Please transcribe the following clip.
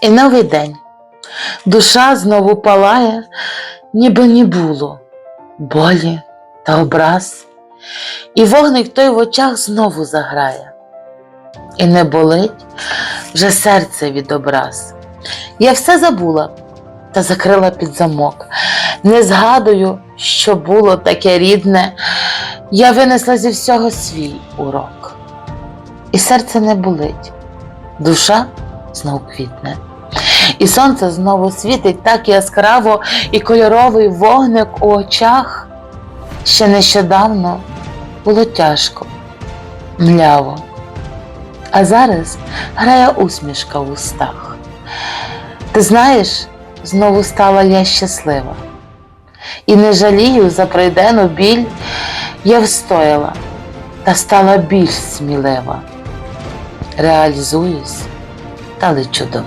І новий день. Душа знову палає, ніби не було болі та образ. І вогник той в очах знову заграє. І не болить вже серце від образ. Я все забула та закрила під замок. Не згадую, що було таке рідне. Я винесла зі всього свій урок. І серце не болить, душа знов квітне. І сонце знову світить так яскраво, і кольоровий вогник у очах. Ще нещодавно було тяжко, мляво. А зараз грає усмішка в устах. Ти знаєш, знову стала я щаслива. І не жалію за пройдену біль, я встояла та стала більш смілива. Реалізуюсь та лечу до.